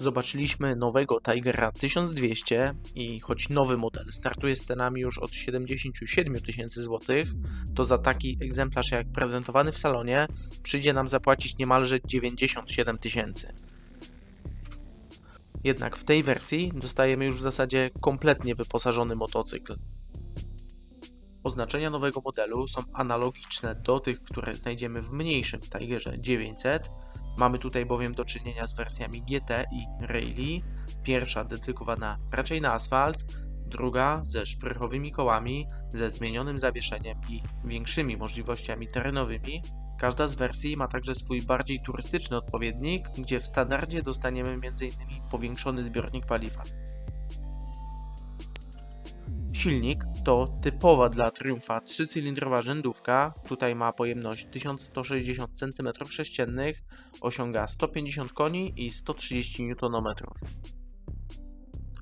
Zobaczyliśmy nowego Tigera 1200 i choć nowy model startuje z cenami już od 77 tysięcy złotych, to za taki egzemplarz jak prezentowany w salonie przyjdzie nam zapłacić niemalże 97 tysięcy. Jednak w tej wersji dostajemy już w zasadzie kompletnie wyposażony motocykl. Oznaczenia nowego modelu są analogiczne do tych, które znajdziemy w mniejszym Tigerze 900. Mamy tutaj bowiem do czynienia z wersjami GT i Rally. Pierwsza dedykowana raczej na asfalt, druga ze szprychowymi kołami, ze zmienionym zawieszeniem i większymi możliwościami terenowymi. Każda z wersji ma także swój bardziej turystyczny odpowiednik, gdzie w standardzie dostaniemy m.in. powiększony zbiornik paliwa. Silnik to typowa dla Triumfa trzycylindrowa rzędówka. Tutaj ma pojemność 1160 cm3, osiąga 150 koni i 130 Nm.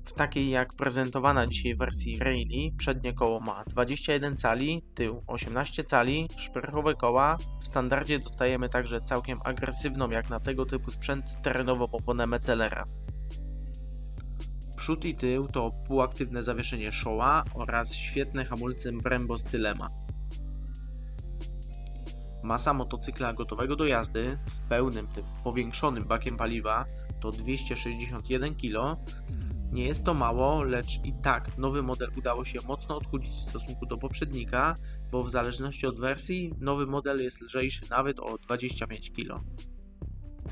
W takiej jak prezentowana dzisiaj wersji Rally, przednie koło ma 21 cali, tył 18 cali, szprychowe koła. W standardzie dostajemy także całkiem agresywną jak na tego typu sprzęt terenową oponę Mecelera. Przód i tył to półaktywne zawieszenie Showa oraz świetne hamulce Brembo z tylema. Masa motocykla gotowego do jazdy z pełnym tym powiększonym bakiem paliwa to 261 kg. Nie jest to mało, lecz i tak nowy model udało się mocno odchudzić w stosunku do poprzednika, bo w zależności od wersji nowy model jest lżejszy nawet o 25 kg.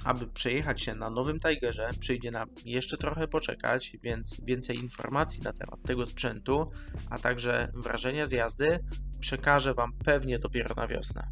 Aby przejechać się na nowym Tigerze, przyjdzie nam jeszcze trochę poczekać, więc więcej informacji na temat tego sprzętu, a także wrażenia z jazdy przekażę Wam pewnie dopiero na wiosnę.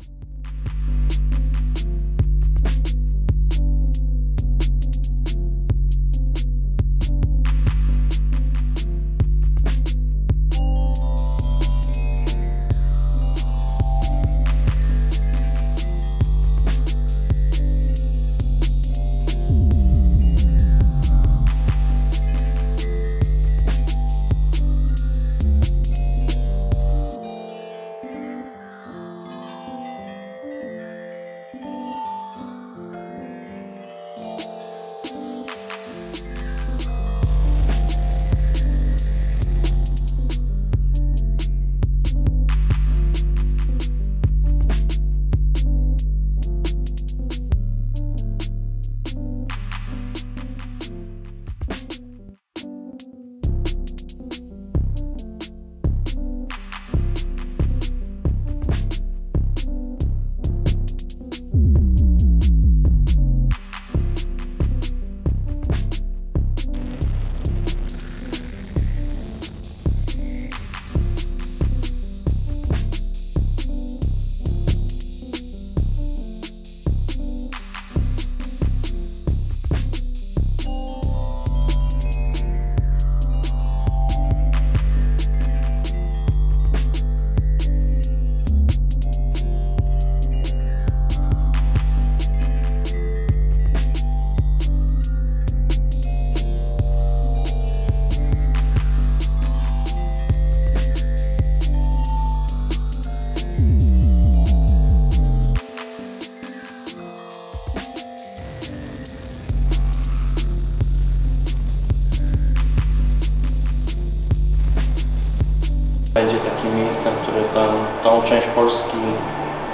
Miejscem, które tą, tą część Polski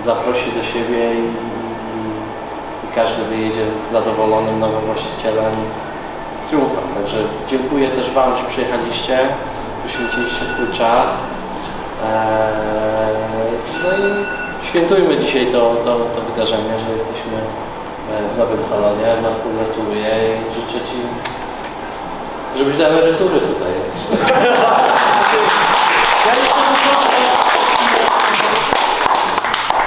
zaprosi do siebie i, i każdy wyjedzie z zadowolonym nowym właścicielem triumfem. Także dziękuję też Wam, że przyjechaliście, poświęciliście swój czas. Eee, no i świętujmy dzisiaj to, to, to wydarzenie, że jesteśmy e, w nowym salonie. Marku gratuluję i życzę Ci, żebyś do emerytury tutaj. Quero que você